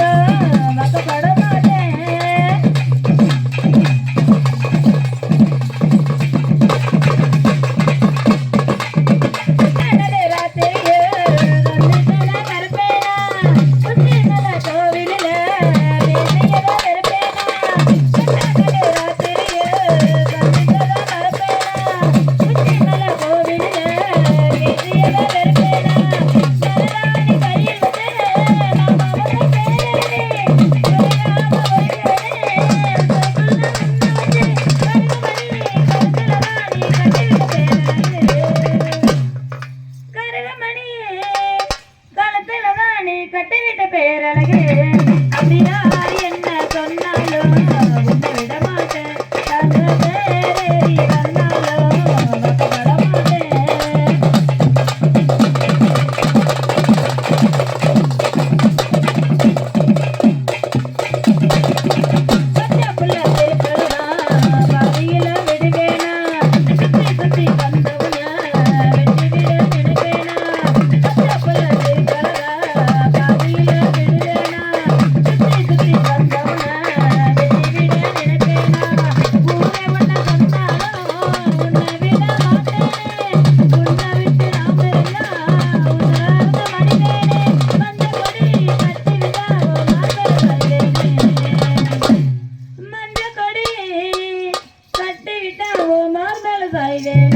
Father. கட்டிவிட்ட பேரழகு. invited.